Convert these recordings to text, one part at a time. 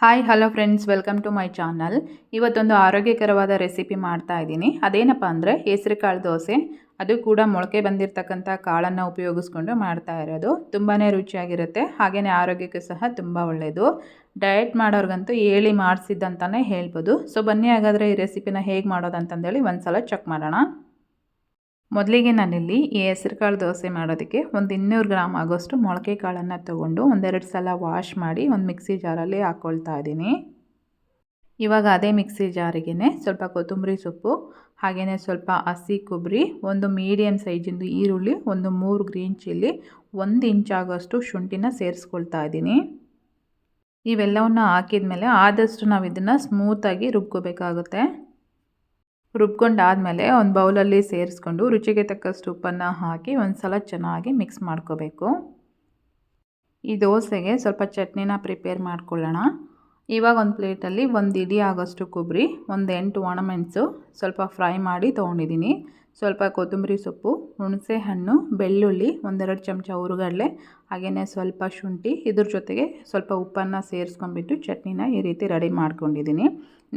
Hi hello friends welcome to my channel ಇವತ್ತೊಂದು ಆರೋಗ್ಯಕರವಾದ recipe ಮಾಡ್ತಾ ಇದ್ದೀನಿ. ಅದೇನಪ್ಪ ಅಂದರೆ ಹೆಸರು ಕಾಳು ದೋಸೆ. ಅದು ಕೂಡ ಮೊಳಕೆ ಬಂದಿರತಕ್ಕಂಥ ಕಾಳನ್ನು ಉಪಯೋಗಿಸ್ಕೊಂಡು ಮಾಡ್ತಾ ಇರೋದು. ತುಂಬಾ ರುಚಿಯಾಗಿರುತ್ತೆ. ಹಾಗೆಯೇ ಆರೋಗ್ಯಕ್ಕೆ ಸಹ ತುಂಬ ಒಳ್ಳೆಯದು ಡಯಟ್ ಮಾಡೋರ್ಗಂತೂ ಹೇಳಿ ಮಾಡಿಸಿದ್ದಂತಲೇ ಹೇಳ್ಬೋದು. ಸೊ ಬನ್ನಿ ಹಾಗಾದರೆ ಈ ರೆಸಿಪಿನ ಹೇಗೆ ಮಾಡೋದು ಅಂತಂದೇಳಿ ಒಂದು ಸಲ ಚೆಕ್ ಮಾಡೋಣ. ಮೊದಲಿಗೆ ನಾನಿಲ್ಲಿ ಈ ಹೆಸರುಕಾಳು ದೋಸೆ ಮಾಡೋದಕ್ಕೆ ಒಂದು ಇನ್ನೂರು ಗ್ರಾಮ್ ಆಗೋಷ್ಟು ಮೊಳಕೆ ಕಾಳನ್ನು ತೊಗೊಂಡು ಒಂದೆರಡು ಸಲ ವಾಶ್ ಮಾಡಿ ಒಂದು ಮಿಕ್ಸಿ ಜಾರಲ್ಲಿ ಹಾಕ್ಕೊಳ್ತಾ ಇದ್ದೀನಿ. ಇವಾಗ ಅದೇ ಮಿಕ್ಸಿ ಜಾರಿಗೆ ಸ್ವಲ್ಪ ಕೊತ್ತಂಬರಿ ಸೊಪ್ಪು ಹಾಗೆಯೇ ಸ್ವಲ್ಪ ಹಸಿ ಕೊಬ್ಬರಿ, ಒಂದು ಮೀಡಿಯಮ್ ಸೈಜಿಂದು ಈರುಳ್ಳಿ, ಒಂದು ಮೂರು ಗ್ರೀನ್ ಚಿಲ್ಲಿ ಒಂದು ಇಂಚಾಗೋಷ್ಟು ಶುಂಠಿನ ಸೇರಿಸ್ಕೊಳ್ತಾ ಇದ್ದೀನಿ. ಇವೆಲ್ಲವನ್ನು ಹಾಕಿದ ಮೇಲೆ ಆದಷ್ಟು ನಾವು ಇದನ್ನು ಸ್ಮೂತಾಗಿ ರುಬ್ಕೋಬೇಕಾಗುತ್ತೆ. ರುಬ್ಕೊಂಡಾದಮೇಲೆ ಒಂದು ಬೌಲಲ್ಲಿ ಸೇರಿಸ್ಕೊಂಡು ರುಚಿಗೆ ತಕ್ಕಷ್ಟು ಉಪ್ಪನ್ನು ಹಾಕಿ ಒಂದು ಸಲ ಚೆನ್ನಾಗಿ ಮಿಕ್ಸ್ ಮಾಡ್ಕೋಬೇಕು. ಈ ದೋಸೆಗೆ ಸ್ವಲ್ಪ ಚಟ್ನಿನ ಪ್ರಿಪೇರ್ ಮಾಡ್ಕೊಳ್ಳೋಣ. ಇವಾಗ ಒಂದು ಪ್ಲೇಟಲ್ಲಿ ಒಂದು ಇಡಿ ಆಗೋಷ್ಟು ಕೊಬ್ಬರಿ, ಒಂದು ಎಂಟು ಒಣಮೆಣಸು, ಸ್ವಲ್ಪ ಫ್ರೈ ಮಾಡಿ ತೊಗೊಂಡಿದ್ದೀನಿ. ಸ್ವಲ್ಪ ಕೊತ್ತಂಬರಿ ಸೊಪ್ಪು ಹುಣಸೆ ಹಣ್ಣು ಬೆಳ್ಳುಳ್ಳಿ, ಒಂದೆರಡು ಚಮಚ ಹುರುಗಡಲೆ ಹಾಗೆಯೇ ಸ್ವಲ್ಪ ಶುಂಠಿ, ಇದ್ರ ಜೊತೆಗೆ ಸ್ವಲ್ಪ ಉಪ್ಪನ್ನು ಸೇರಿಸ್ಕೊಂಡ್ಬಿಟ್ಟು ಚಟ್ನಿನ ಈ ರೀತಿ ರೆಡಿ ಮಾಡ್ಕೊಂಡಿದ್ದೀನಿ.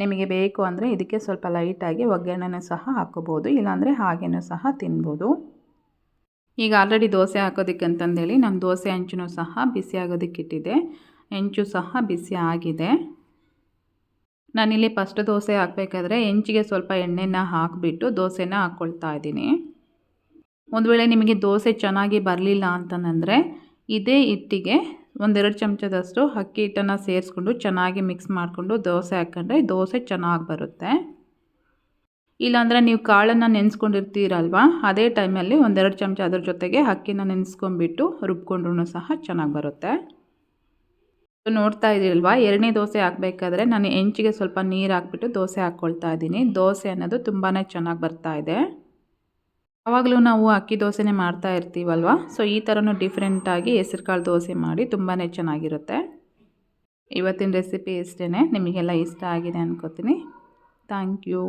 ನಿಮಗೆ ಬೇಕು ಅಂದರೆ ಇದಕ್ಕೆ ಸ್ವಲ್ಪ ಲೈಟಾಗಿ ಒಗ್ಗರಣೆನೂ ಸಹ ಹಾಕೋಬೋದು ಇಲ್ಲಾಂದರೆ ಹಾಗೇನೂ ಸಹ ತಿನ್ಬೋದು. ಈಗ ಆಲ್ರೆಡಿ ದೋಸೆ ಹಾಕೋದಕ್ಕೆ ಅಂತಂದೇಳಿ ನಮ್ಮ ದೋಸೆ ಹಂಚಿನೂ ಸಹ ಬಿಸಿ ಆಗೋದಕ್ಕಿಟ್ಟಿದೆ. ಹೆಂಚು ಸಹ ಬಿಸಿ ಆಗಿದೆ. ನಾನಿಲ್ಲಿ ಫಸ್ಟ್ ದೋಸೆ ಹಾಕಬೇಕಾದ್ರೆ ಹೆಂಚಿಗೆ ಸ್ವಲ್ಪ ಎಣ್ಣೆನ ಹಾಕಿಬಿಟ್ಟು ದೋಸೆನ ಹಾಕ್ಕೊಳ್ತಾ ಇದ್ದೀನಿ. ಒಂದು ವೇಳೆ ನಿಮಗೆ ದೋಸೆ ಚೆನ್ನಾಗಿ ಬರಲಿಲ್ಲ ಅಂತಂದರೆ ಇದೇ ಹಿಟ್ಟಿಗೆ ಒಂದೆರಡು ಚಮಚದಷ್ಟು ಅಕ್ಕಿ ಹಿಟ್ಟನ್ನು ಸೇರಿಸ್ಕೊಂಡು ಚೆನ್ನಾಗಿ ಮಿಕ್ಸ್ ಮಾಡಿಕೊಂಡು ದೋಸೆ ಹಾಕ್ಕೊಂಡ್ರೆ ದೋಸೆ ಚೆನ್ನಾಗಿ ಬರುತ್ತೆ. ಇಲ್ಲಾಂದರೆ ನೀವು ಕಾಳನ್ನು ನೆನೆಸ್ಕೊಂಡಿರ್ತೀರಲ್ವ, ಅದೇ ಟೈಮಲ್ಲಿ ಒಂದೆರಡು ಚಮಚ ಅದ್ರ ಜೊತೆಗೆ ಅಕ್ಕಿನ ನೆನೆಸ್ಕೊಂಡ್ಬಿಟ್ಟು ರುಬ್ಕೊಂಡ್ರೂ ಸಹ ಚೆನ್ನಾಗಿ ಬರುತ್ತೆ. ನೋಡ್ತಾ ಇದ್ದೀರಲ್ವಾ? ಎರಡನೇ ದೋಸೆ ಹಾಕ್ಬೇಕಾದ್ರೆ ನಾನು ಹೆಂಚಿಗೆ ಸ್ವಲ್ಪ ನೀರು ಹಾಕ್ಬಿಟ್ಟು ದೋಸೆ ಹಾಕ್ಕೊಳ್ತಾ ಇದ್ದೀನಿ. ದೋಸೆ ಅನ್ನೋದು ತುಂಬಾ ಚೆನ್ನಾಗಿ ಬರ್ತಾ ಇದೆ. ಯಾವಾಗಲೂ ನಾವು ಅಕ್ಕಿ ದೋಸೆನೇ ಮಾಡ್ತಾ ಇರ್ತೀವಲ್ವಾ? ಸೊ ಈ ಥರನೂ ಡಿಫ್ರೆಂಟಾಗಿ ಹೆಸರು ಕಾಳು ದೋಸೆ ಮಾಡಿ ತುಂಬಾ ಚೆನ್ನಾಗಿರುತ್ತೆ. ಇವತ್ತಿನ ರೆಸಿಪಿ ಇಷ್ಟೇ ನಿಮಗೆಲ್ಲ ಇಷ್ಟ ಆಗಿದೆ ಅನ್ಕೋತೀನಿ. Thank you